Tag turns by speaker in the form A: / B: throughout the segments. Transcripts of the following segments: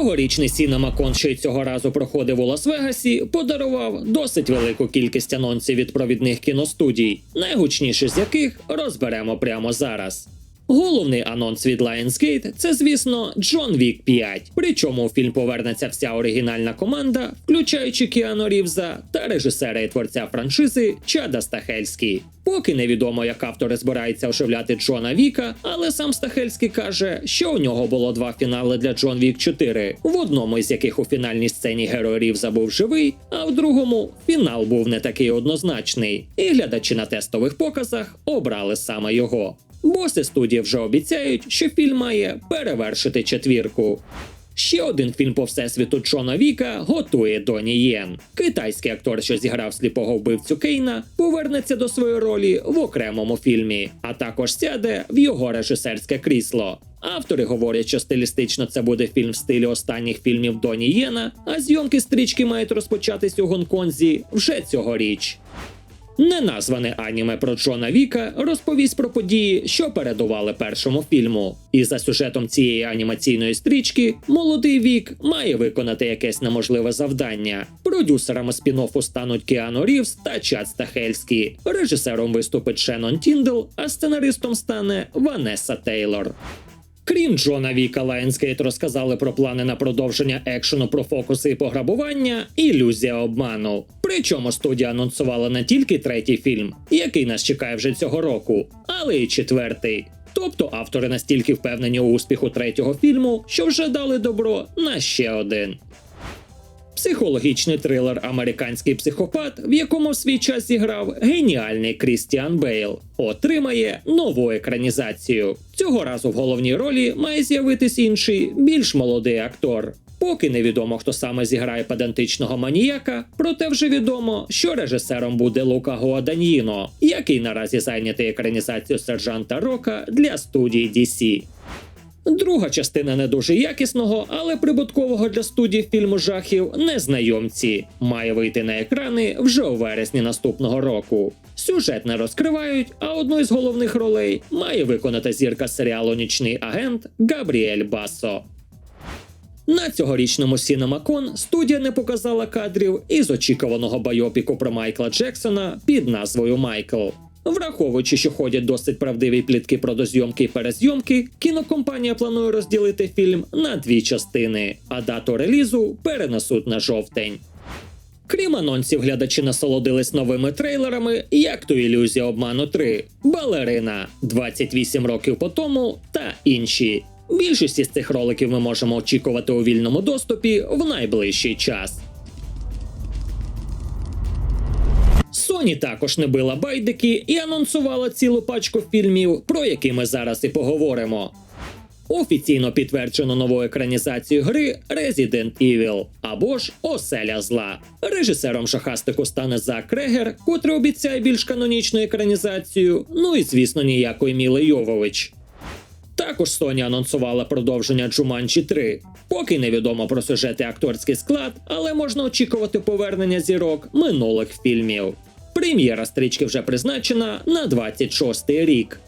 A: Цьогорічний Сінемакон, що й цього разу проходив у Лас-Вегасі, подарував досить велику кількість анонсів від провідних кіностудій, найгучніші з яких розберемо прямо зараз. Головний анонс від Lionsgate – це, звісно, Джон Вік 5. Причому у фільм повернеться вся оригінальна команда, включаючи Кіану Рівза та режисера і творця франшизи Чада Стахельський. Поки невідомо, як автори збираються оживляти Джона Віка, але сам Стахельський каже, що у нього було два фінали для Джон Вік 4, в одному із яких у фінальній сцені герой Рівза був живий, а в другому фінал був не такий однозначний, і глядачі на тестових показах обрали саме його. Боси студії вже обіцяють, що фільм має перевершити четвірку. Ще один фільм по всесвіту Джона Віка готує Доні Єн. Китайський актор, що зіграв сліпого вбивцю Кейна, повернеться до своєї ролі в окремому фільмі, а також сяде в його режисерське крісло. Автори говорять, що стилістично це буде фільм в стилі останніх фільмів Доні Єна, а зйомки стрічки мають розпочатись у Гонконзі вже цьогоріч. Неназване аніме про Джона Віка розповість про події, що передували першому фільму. І за сюжетом цієї анімаційної стрічки молодий вік має виконати якесь неможливе завдання. Продюсерами спін-оффу стануть Кіану Рівз та Чад Стахельський. Режисером виступить Шеннон Тіндл, а сценаристом стане Ванесса Тейлор. Крім Джона Віка, Лайнскейт розказали про плани на продовження екшену про фокуси і пограбування ілюзія обману. Причому студія анонсувала не тільки третій фільм, який нас чекає вже цього року, але й четвертий. Тобто автори настільки впевнені у успіху третього фільму, що вже дали добро на ще один. Психологічний трилер Американський психопат, в якому в свій час зіграв геніальний Крістіан Бейл, отримає нову екранізацію. Цього разу в головній ролі має з'явитись інший, більш молодий актор. Поки невідомо, хто саме зіграє педантичного маніяка, проте вже відомо, що режисером буде Лука Гуаданьїно, який наразі зайнятий екранізацією сержанта Рока для студії DC. Друга частина не дуже якісного, але прибуткового для студії фільму жахів незнайомці має вийти на екрани вже у вересні наступного року. Сюжет не розкривають, а одну із головних ролей має виконати зірка серіалу Нічний агент Габріель Басо. На цьогорічному Сінемакон студія не показала кадрів із очікуваного байопіку про Майкла Джексона під назвою Майкл. Враховуючи, що ходять досить правдиві плітки про дозйомки і перезйомки, кінокомпанія планує розділити фільм на дві частини, а дату релізу перенесуть на жовтень. Крім анонсів, глядачі насолодились новими трейлерами, як то ілюзія обману 3, Балерина 28 років по тому та інші. Більшість із цих роликів ми можемо очікувати у вільному доступі в найближчий час. Sony також не била байдики і анонсувала цілу пачку фільмів, про які ми зараз і поговоримо. Офіційно підтверджено нову екранізацію гри Resident Evil або ж Оселя зла. Режисером шахастику стане Зак Крегер, котрий обіцяє більш канонічну екранізацію. Ну і звісно, ніякої Міли Йовович. Також Sony анонсувала продовження Джуманчі 3. Поки невідомо про сюжет і акторський склад, але можна очікувати повернення зірок минулих фільмів. Прем'єра стрічки вже призначена на 26-й рік.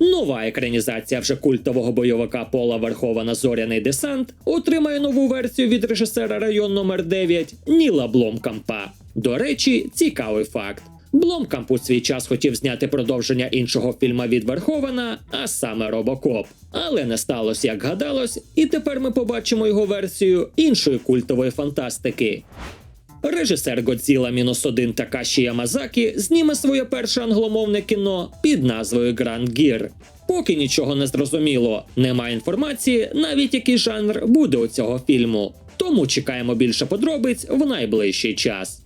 A: Нова екранізація вже культового бойовика Пола Верхована Зоряний десант отримає нову версію від режисера район номер 9 Ніла Бломкампа. До речі, цікавий факт. Бломкамп у свій час хотів зняти продовження іншого фільма від Верховена, а саме Робокоп. Але не сталося, як гадалось, і тепер ми побачимо його версію іншої культової фантастики. Режисер Годзіла мінус 1 Такаші Ямазакі зніме своє перше англомовне кіно під назвою Гранд Гір. Поки нічого не зрозуміло, немає інформації, навіть який жанр буде у цього фільму. Тому чекаємо більше подробиць в найближчий час.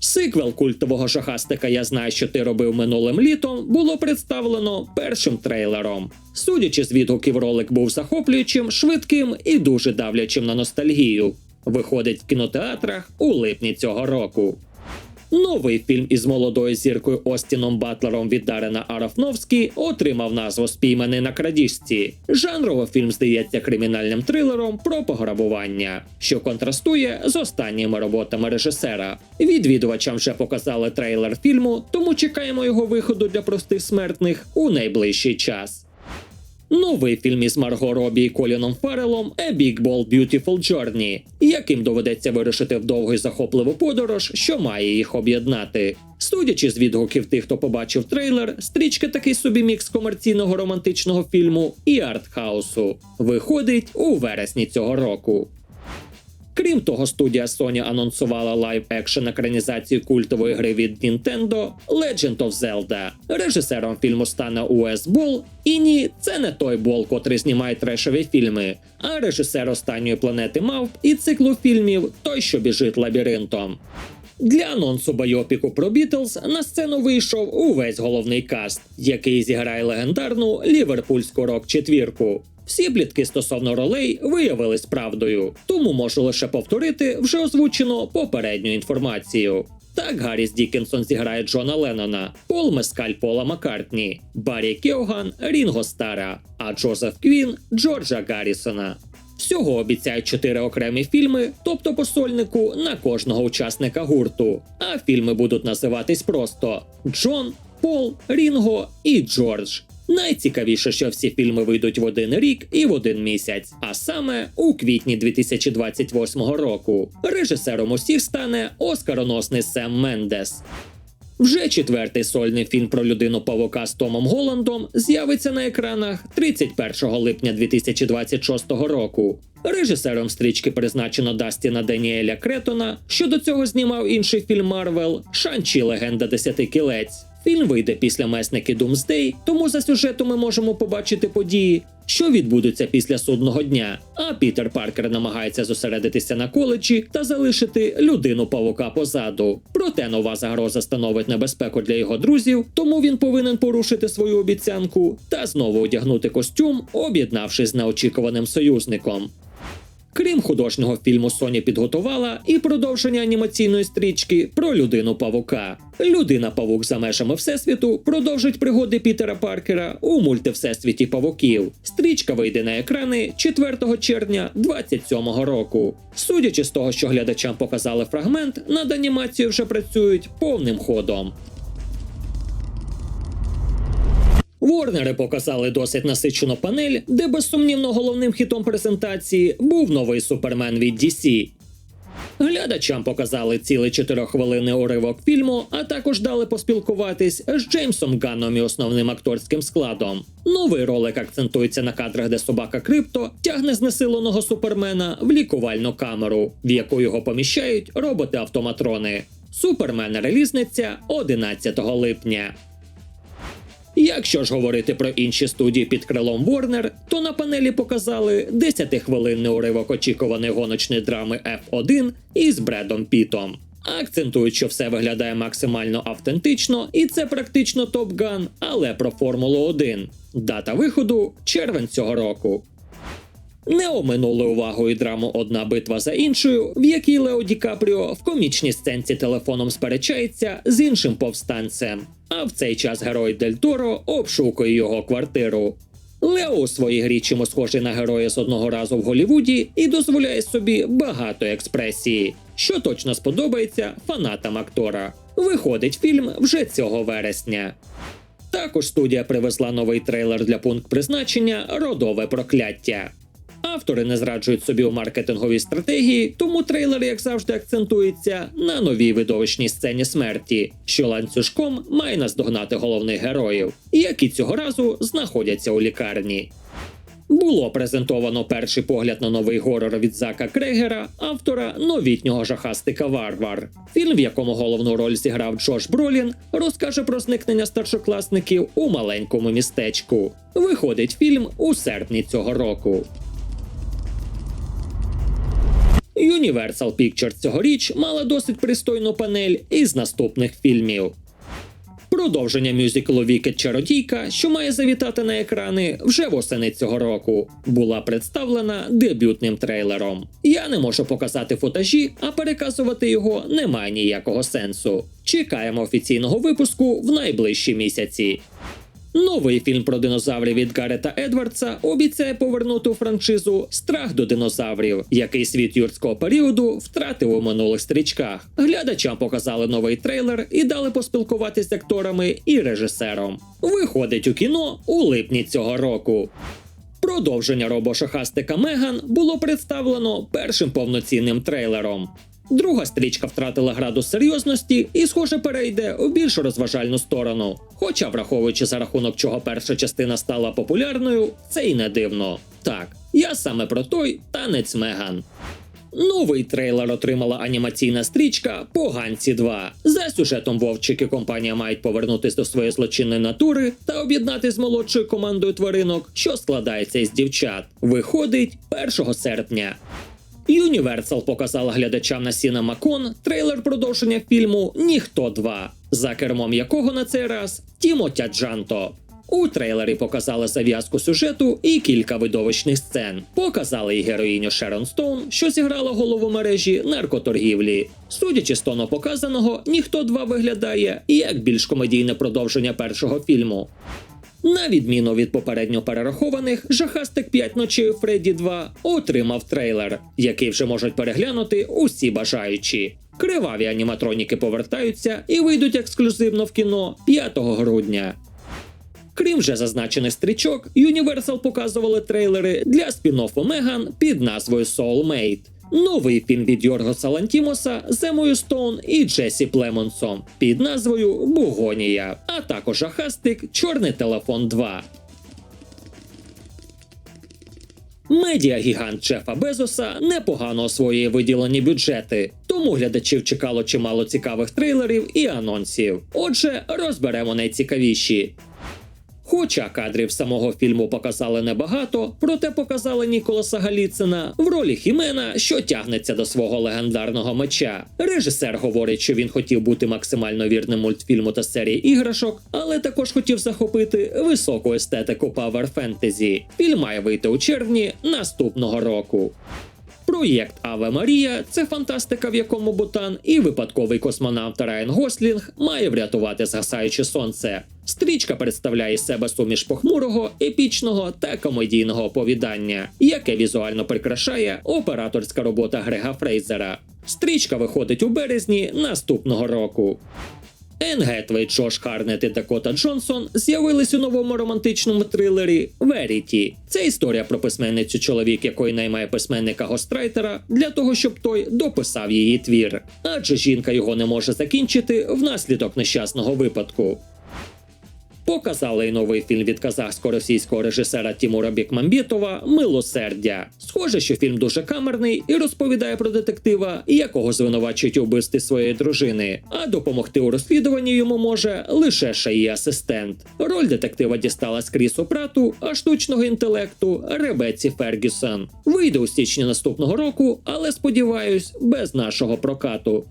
A: Сиквел культового шахастика Я знаю, що ти робив минулим літом було представлено першим трейлером. Судячи з відгуків, ролик був захоплюючим, швидким і дуже давлячим на ностальгію. Виходить в кінотеатрах у липні цього року. Новий фільм із молодою зіркою Остіном Батлером від Дарена Арафновські отримав назву Спійманий на крадіжці. Жанрово фільм здається кримінальним трилером про пограбування, що контрастує з останніми роботами режисера. Відвідувачам вже показали трейлер фільму, тому чекаємо його виходу для простих смертних у найближчий час. Новий фільм із Марго Робі і Коліном Фарелом «A Big Ball Beautiful Journey», яким доведеться вирушити в довгу і захопливу подорож, що має їх об'єднати. Судячи з відгуків тих, хто побачив трейлер, стрічка такий собі мікс комерційного романтичного фільму і артхаусу. Виходить у вересні цього року. Крім того, студія Sony анонсувала лайв-екшн екранізацію культової гри від Nintendo Legend of Zelda. Режисером фільму стане Уес Бол. І ні, це не той бол, котрий знімає трешові фільми, а режисер останньої планети Мавп і циклу фільмів Той, що біжить лабіринтом. Для анонсу байопіку про Бітлз на сцену вийшов увесь головний каст, який зіграє легендарну ліверпульську рок-четвірку. Всі плітки стосовно ролей виявились правдою, тому можу лише повторити вже озвучену попередню інформацію. Так Гарріс Дікінсон зіграє Джона Леннона, Пол Мескаль Пола Маккартні, Баррі Кеоган Рінго Стара, а Джозеф Квін Джорджа Гаррісона. Всього обіцяють чотири окремі фільми, тобто посольнику на кожного учасника гурту. А фільми будуть називатись просто Джон, Пол, Рінго і Джордж. Найцікавіше, що всі фільми вийдуть в один рік і в один місяць, а саме у квітні 2028 року. Режисером усіх стане оскароносний Сем Мендес. Вже четвертий сольний фільм про людину павука з Томом Голландом з'явиться на екранах 31 липня 2026 року. Режисером стрічки призначено Дастіна Даніеля Кретона, що до цього знімав інший фільм Марвел Шанчі Легенда Десяти кілець. Фільм вийде після месники Думсдей, тому за сюжетом ми можемо побачити події, що відбудуться після судного дня. А Пітер Паркер намагається зосередитися на коледжі та залишити людину павука позаду. Проте нова загроза становить небезпеку для його друзів, тому він повинен порушити свою обіцянку та знову одягнути костюм, об'єднавшись з неочікуваним союзником. Крім художнього фільму, Sony підготувала і продовження анімаційної стрічки про людину павука. Людина павук за межами всесвіту продовжить пригоди Пітера Паркера у мультивсесвіті павуків. Стрічка вийде на екрани 4 червня 2027 року. Судячи з того, що глядачам показали фрагмент, над анімацією вже працюють повним ходом. Ворнери показали досить насичену панель, де безсумнівно головним хітом презентації був новий супермен від DC. Глядачам показали цілий чотирьоххвилинний уривок фільму, а також дали поспілкуватись з Джеймсом Ганном і основним акторським складом. Новий ролик акцентується на кадрах, де собака Крипто тягне знесиленого супермена в лікувальну камеру, в яку його поміщають роботи-автоматрони. Супермен релізниця 11 липня. Якщо ж говорити про інші студії під крилом Warner, то на панелі показали 10-хвилинний уривок очікуваної гоночної драми F1 із Бредом Пітом. Акцентують, що все виглядає максимально автентично, і це практично Top Gun, але про Формулу 1. Дата виходу червень цього року. Не оминули увагою драму одна битва за іншою, в якій Лео Ді Капріо в комічній сценці телефоном сперечається з іншим повстанцем. А в цей час герой Дель Торо обшукує його квартиру. Лео у своїй грі чимось схожий на героя з одного разу в Голівуді і дозволяє собі багато експресії, що точно сподобається фанатам актора. Виходить фільм вже цього вересня. Також студія привезла новий трейлер для пункт призначення Родове прокляття. Автори не зраджують собі у маркетинговій стратегії, тому трейлер, як завжди, акцентується на новій видовищній сцені смерті, що ланцюжком має наздогнати головних героїв, які цього разу знаходяться у лікарні. Було презентовано перший погляд на новий горор від Зака Крегера, автора новітнього жахастика Варвар. Фільм, в якому головну роль зіграв Джош Бролін, розкаже про зникнення старшокласників у маленькому містечку. Виходить фільм у серпні цього року. Universal Pictures цьогоріч мала досить пристойну панель із наступних фільмів. Продовження мюзиклу Вікет Чародійка, що має завітати на екрани вже восени цього року, була представлена дебютним трейлером. Я не можу показати футажі, а переказувати його немає ніякого сенсу. Чекаємо офіційного випуску в найближчі місяці. Новий фільм про динозаврів від Гарета Едвардса обіцяє повернути франшизу страх до динозаврів, який світ юрського періоду втратив у минулих стрічках. Глядачам показали новий трейлер і дали поспілкуватись з акторами і режисером. Виходить у кіно у липні цього року. Продовження робошахастика Меган було представлено першим повноцінним трейлером. Друга стрічка втратила градус серйозності і, схоже, перейде у більш розважальну сторону. Хоча, враховуючи за рахунок чого перша частина стала популярною, це й не дивно. Так, я саме про той танець Меган. Новий трейлер отримала анімаційна стрічка Поганці 2. За сюжетом Вовчик і компанія мають повернутись до своєї злочинної натури та об'єднати з молодшою командою тваринок, що складається із дівчат. Виходить 1 серпня. Universal показала глядачам на Сіна Макон трейлер продовження фільму Ніхто 2, за кермом якого на цей раз Тімотя Джанто. У трейлері показали зав'язку сюжету і кілька видовищних сцен. Показали і героїню Шерон Стоун, що зіграла голову мережі наркоторгівлі. Судячи з тону показаного, ніхто 2 виглядає як більш комедійне продовження першого фільму. На відміну від попередньо перерахованих, жахастик 5 ночей Фредді 2 отримав трейлер, який вже можуть переглянути усі бажаючі. Криваві аніматроніки повертаються і вийдуть ексклюзивно в кіно 5 грудня. Крім вже зазначених стрічок, Universal показували трейлери для спін-оффу Меган під назвою Soulmate. Новий фільм від Йоргоса Лантімоса з Емою Стоун і Джесі Племонсом під назвою Бугонія, а також Ахастик Чорний телефон 2. Медіагігант Джефа Безоса непогано освоює виділені бюджети, тому глядачів чекало чимало цікавих трейлерів і анонсів. Отже, розберемо найцікавіші. Хоча кадрів самого фільму показали небагато, проте показали Ніколаса Галіцина в ролі Хімена, що тягнеться до свого легендарного меча. Режисер говорить, що він хотів бути максимально вірним мультфільму та серії іграшок, але також хотів захопити високу естетику павер фентезі. Фільм має вийти у червні наступного року. Проєкт Аве Марія це фантастика, в якому Бутан і випадковий космонавт Райан Гослінг має врятувати згасаюче сонце. Стрічка представляє себе суміш похмурого, епічного та комедійного оповідання, яке візуально прикрашає операторська робота Грега Фрейзера. Стрічка виходить у березні наступного року. Енн Гетвей, Джош Харнет і Дакота Джонсон з'явились у новому романтичному трилері Веріті. Це історія про письменницю чоловік, якої наймає письменника Гострайтера для того, щоб той дописав її твір. Адже жінка його не може закінчити внаслідок нещасного випадку. Показали й новий фільм від казахсько-російського режисера Тімура Бікмамбітова Милосердя. Схоже, що фільм дуже камерний і розповідає про детектива, якого звинувачують у своєї дружини. А допомогти у розслідуванні йому може лише її асистент. Роль детектива дісталась Крісу Прату, а штучного інтелекту Ребеці Фергюсон. Вийде у січні наступного року, але сподіваюсь, без нашого прокату.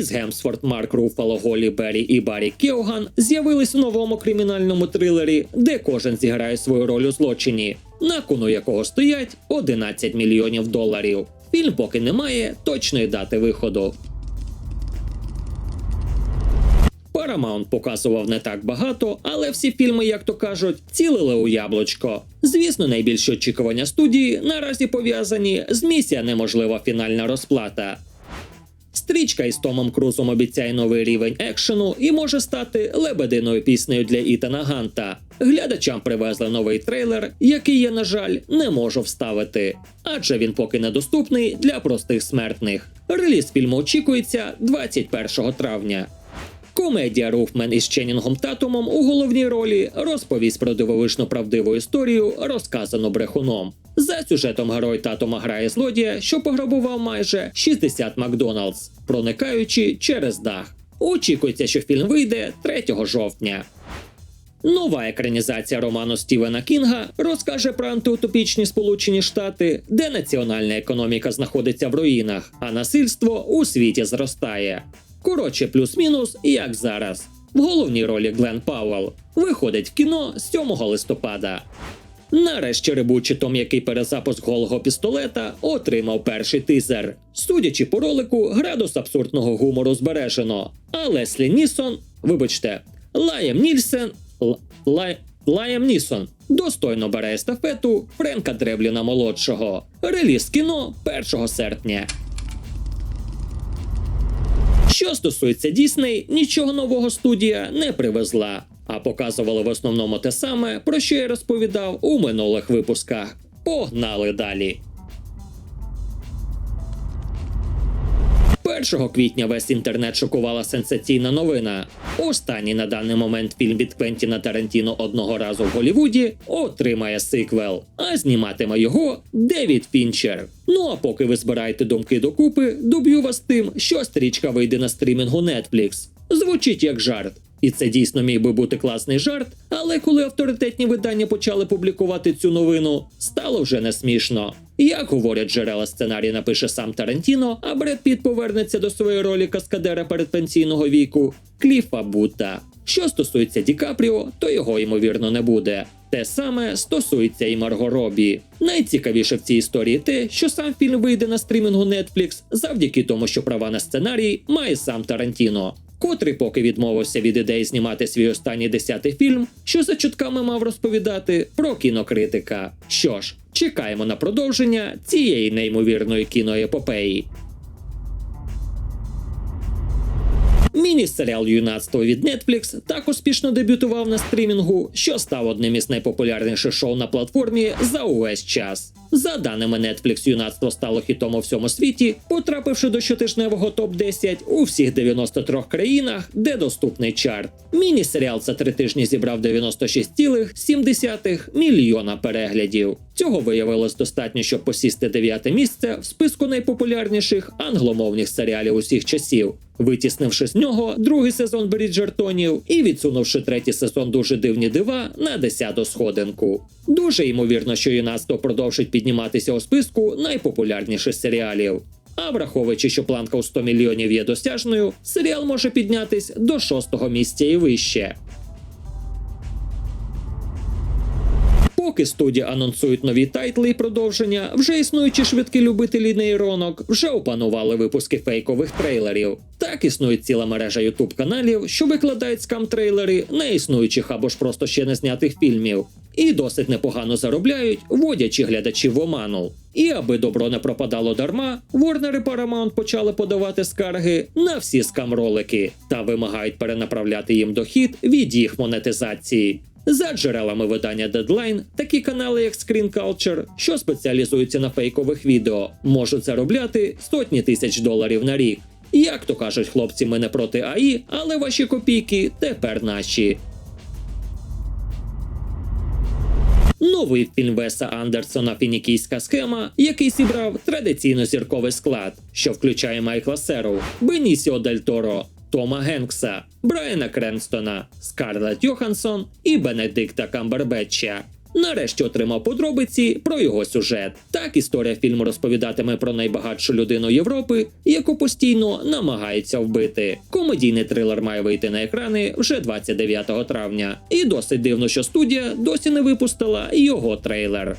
A: Кріс Гемсфорд, Марк Руфало, Голі Беррі і Баррі Кеоган з'явились у новому кримінальному трилері, де кожен зіграє свою роль у злочині, на кону якого стоять 11 мільйонів доларів. Фільм поки не має точної дати виходу. Paramount показував не так багато, але всі фільми, як то кажуть, цілили у яблучко. Звісно, найбільші очікування студії наразі пов'язані з місія неможлива фінальна розплата. Стрічка із Томом Крузом обіцяє новий рівень екшену і може стати лебединою піснею для Ітана Ганта. Глядачам привезли новий трейлер, який я, на жаль, не можу вставити, адже він поки недоступний для простих смертних. Реліз фільму очікується 21 травня. Комедія Руфмен із Ченінгом Татумом у головній ролі розповість про дивовижну правдиву історію, розказану брехуном. За сюжетом герой Татума грає злодія, що пограбував майже 60 Макдоналдс, проникаючи через дах. Очікується, що фільм вийде 3 жовтня. Нова екранізація роману Стівена Кінга розкаже про антиутопічні Сполучені Штати, де національна економіка знаходиться в руїнах, а насильство у світі зростає. Коротше, плюс-мінус, як зараз. В головній ролі Глен Пауэлл виходить в кіно 7 листопада. Нарешті рибучий Том, який перезапуск голого пістолета, отримав перший тизер. Судячи по ролику, градус абсурдного гумору збережено. А Леслі Нісон, вибачте, Лаєм Нільсен Л- Лай... Лаєм Нісон достойно бере естафету Френка Дребліна молодшого. Реліз кіно 1 серпня. Що стосується Дісней, нічого нового студія не привезла, а показували в основному те саме, про що я розповідав у минулих випусках. Погнали далі. 1 квітня весь інтернет шокувала сенсаційна новина. Останній на даний момент фільм від Квентіна Тарантіно одного разу в Голлівуді отримає сиквел, а зніматиме його Девід Фінчер. Ну а поки ви збираєте думки докупи, доб'ю вас тим, що стрічка вийде на стрімінгу Netflix. Звучить як жарт. І це дійсно міг би бути класний жарт, але коли авторитетні видання почали публікувати цю новину, стало вже не смішно. Як говорять джерела сценарій напише сам Тарантіно, а Бред Піт повернеться до своєї ролі каскадера передпенсійного віку Кліфа Бута. Що стосується Ді Капріо, то його ймовірно не буде. Те саме стосується і Марго Робі. Найцікавіше в цій історії те, що сам фільм вийде на стрімінгу Netflix завдяки тому, що права на сценарій має сам Тарантіно котрий поки відмовився від ідеї знімати свій останній десятий фільм, що за чутками мав розповідати про кінокритика. Що ж, чекаємо на продовження цієї неймовірної кіноепопеї. Міні-серіал юнацтво від Netflix так успішно дебютував на стрімінгу, що став одним із найпопулярніших шоу на платформі за увесь час. За даними Netflix, юнацтво стало хітом у всьому світі, потрапивши до щотижневого топ 10 у всіх 93 країнах, де доступний чарт. Міні-серіал за три тижні зібрав 96,7 мільйона переглядів. Цього виявилось достатньо, щоб посісти дев'яте місце в списку найпопулярніших англомовних серіалів усіх часів, витіснивши з нього другий сезон Бріджертонів і відсунувши третій сезон дуже дивні дива на десяту сходинку. Дуже ймовірно, що юнацтво продовжить підніматися у списку найпопулярніших серіалів. А враховуючи, що планка у 100 мільйонів є досяжною, серіал може піднятись до шостого місця і вище. Поки студії анонсують нові тайтли і продовження, вже існуючі швидкі любителі нейронок вже опанували випуски фейкових трейлерів. Так існує ціла мережа ютуб каналів, що викладають скам-трейлери неіснуючих або ж просто ще не знятих фільмів. І досить непогано заробляють, вводячи глядачів в оману. І аби добро не пропадало дарма, Warner і Paramount почали подавати скарги на всі скам-ролики та вимагають перенаправляти їм дохід від їх монетизації. За джерелами видання Deadline, такі канали, як Screen Culture, що спеціалізуються на фейкових відео, можуть заробляти сотні тисяч доларів на рік. Як то кажуть хлопці, ми не проти АІ, але ваші копійки тепер наші. Новий фільм Веса Андерсона Фінікійська схема, який зібрав традиційно зірковий склад, що включає Майкла Серу, Бенісіо Дель Торо, Тома Генкса, Брайана Кренстона, Скарлетт Йоханссон і Бенедикта Камбербетча. Нарешті отримав подробиці про його сюжет. Так історія фільму розповідатиме про найбагатшу людину Європи, яку постійно намагається вбити. Комедійний трилер має вийти на екрани вже 29 травня. І досить дивно, що студія досі не випустила його трейлер.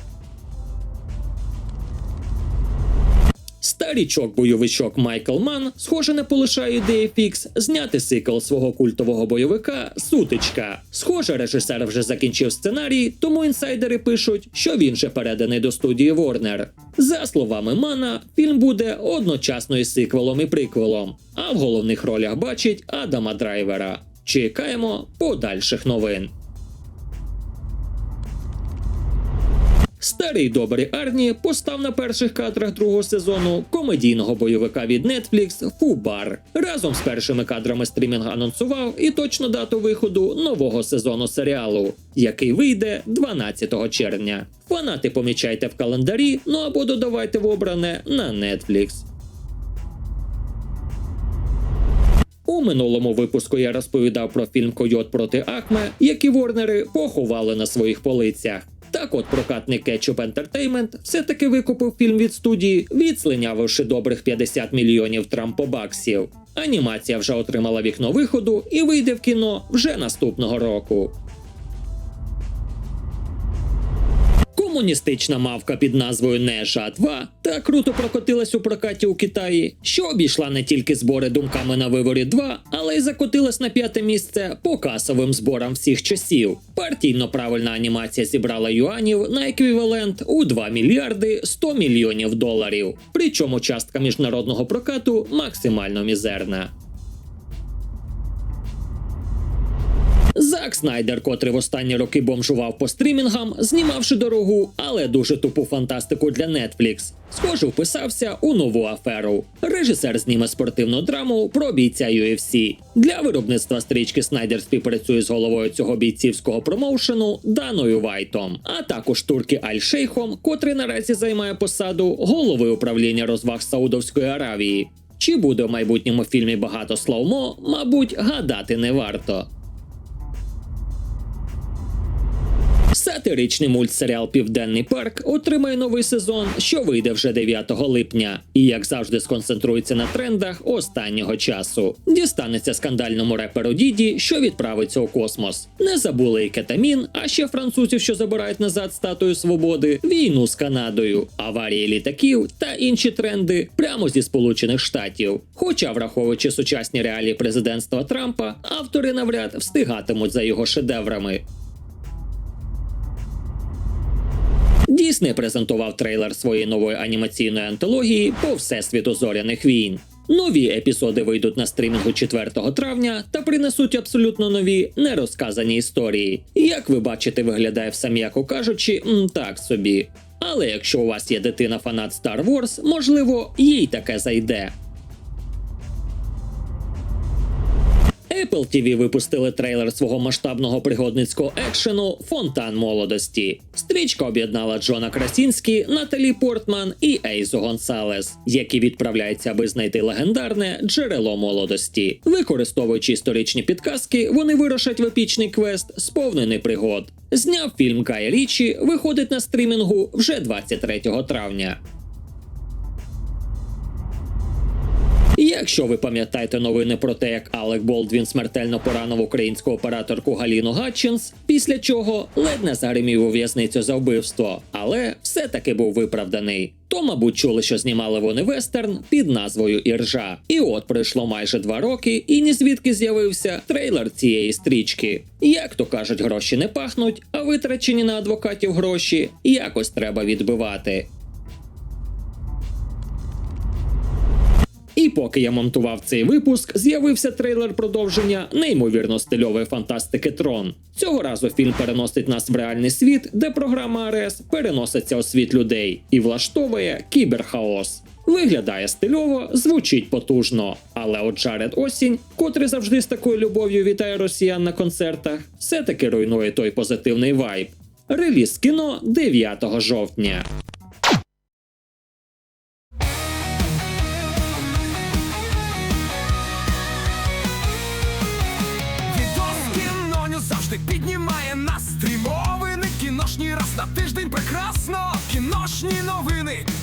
A: Старічок бойовичок Майкл Ман, схоже, не полишає ідеї фікс зняти сиквел свого культового бойовика Сутичка. Схоже, режисер вже закінчив сценарій, тому інсайдери пишуть, що він же переданий до студії Warner. За словами Мана, фільм буде одночасно із сиквелом і приквелом, а в головних ролях бачить Адама Драйвера. Чекаємо подальших новин. Старий добрий Арні постав на перших кадрах другого сезону комедійного бойовика від Netflix Фубар. Разом з першими кадрами стрімінг анонсував і точну дату виходу нового сезону серіалу, який вийде 12 червня. Фанати помічайте в календарі, ну або додавайте в обране на Netflix. У минулому випуску я розповідав про фільм Койот проти Акме, який Ворнери поховали на своїх полицях. Так от прокатний Ketchup Entertainment все-таки викупив фільм від студії, відслинявивши добрих 50 мільйонів трампобаксів. Анімація вже отримала вікно виходу і вийде в кіно вже наступного року. Комуністична мавка під назвою Неша 2 та круто прокотилась у прокаті у Китаї, що обійшла не тільки збори думками на виворі 2, але й закотилась на п'яте місце по касовим зборам всіх часів. Партійно правильна анімація зібрала юанів на еквівалент у 2 мільярди 100 мільйонів доларів. Причому частка міжнародного прокату максимально мізерна. Зак Снайдер, котрий в останні роки бомжував по стрімінгам, знімавши дорогу, але дуже тупу фантастику для Netflix, схоже, вписався у нову аферу. Режисер зніме спортивну драму про бійця UFC. Для виробництва стрічки Снайдер співпрацює з головою цього бійцівського промоушену Даною Вайтом, а також турки Аль-Шейхом, котрий наразі займає посаду голови управління розваг Саудовської Аравії. Чи буде в майбутньому фільмі багато славмо, мабуть, гадати не варто. Сатиричний мультсеріал Південний парк отримає новий сезон, що вийде вже 9 липня, і як завжди сконцентрується на трендах останнього часу. Дістанеться скандальному реперу Діді, що відправиться у космос. Не забули і кетамін, а ще французів, що забирають назад статую свободи, війну з Канадою, аварії літаків та інші тренди прямо зі Сполучених Штатів. Хоча, враховуючи сучасні реалії президентства Трампа, автори навряд встигатимуть за його шедеврами. Дісней презентував трейлер своєї нової анімаційної антології по всесвіту зоряних війн. Нові епізоди вийдуть на стрімінгу 4 травня та принесуть абсолютно нові нерозказані історії. Як ви бачите, виглядає все м'яко кажучи, так собі. Але якщо у вас є дитина фанат Star Wars, можливо, їй таке зайде. Apple TV випустили трейлер свого масштабного пригодницького екшену Фонтан молодості. Стрічка об'єднала Джона Красінські, Наталі Портман і Ейзу Гонсалес, які відправляються, аби знайти легендарне джерело молодості. Використовуючи історичні підказки, вони вирушать в епічний квест сповнений пригод. Зняв фільм Гай Річі, виходить на стрімінгу вже 23 травня. Якщо ви пам'ятаєте новини про те, як Алек Болдвін смертельно поранив українську операторку Галіну Гатчинс, після чого ледь не загримів у в'язницю за вбивство, але все-таки був виправданий. То, мабуть, чули, що знімали вони вестерн під назвою Іржа. І от пройшло майже два роки, і ні звідки з'явився трейлер цієї стрічки. Як то кажуть, гроші не пахнуть, а витрачені на адвокатів гроші якось треба відбивати. І поки я монтував цей випуск, з'явився трейлер продовження неймовірно стильової фантастики Трон. Цього разу фільм переносить нас в реальний світ, де програма АРС переноситься у світ людей і влаштовує кіберхаос. Виглядає стильово, звучить потужно. Але от Джаред Осінь, котрий завжди з такою любов'ю вітає росіян на концертах, все-таки руйнує той позитивний вайб. Реліз кіно 9 жовтня.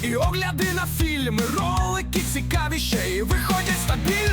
B: І огляди на фільми Ролики цікаві ще й виходять стабільно